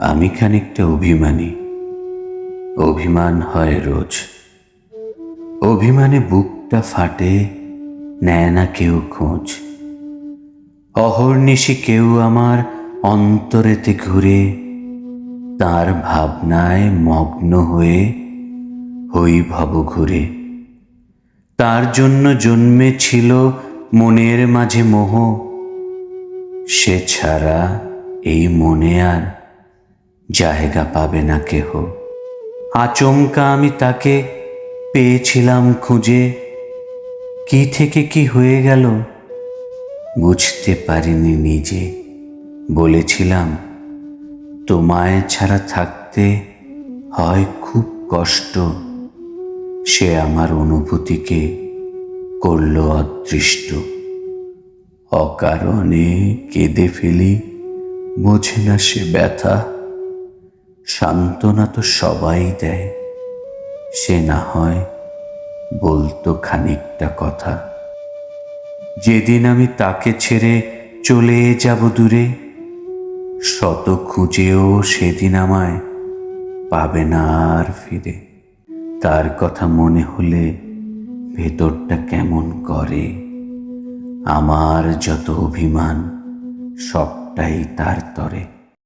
আমি খানিকটা অভিমানী। অভিমান হয় রোজ। অভিমানে বুকটা ফাটে, নেয় না কেউ খোঁজ। অহর্নিশি কেউ আমার অন্তরেতে ঘুরে, তার ভাবনায় মগ্ন হয়ে হই ভব ঘুরে। তার জন্য জন্মেছিল মনের মাঝে মোহ, সে ছাড়া এই মনে আর জায়গা পাবে না কেহ। আচমকা আমি তাকে পেয়েছিলাম খুঁজে। কি থেকে কি হয়ে গেল বুঝতে পারিনি নিজে। বলেছিলাম, তোমায় ছাড়া থাকতে হয় খুব কষ্ট। সে আমার অনুভূতিকে করল অদৃষ্ট। অকারণে কেঁদে ফেলি, বোঝে না সে ব্যথা। সান্ত্বনা তো সবাই দেয়। সে না হয় বলতো খানিকটা কথা। যেদিন আমি তাকে ছেড়ে চলে যাব দূরে, শত খুঁজেও সেদিন আমায় পাবে না আর ফিরে। তার কথা মনে হলে ভেতরটা কেমন করে? আমার যত অভিমান, সবটাই তার তরে।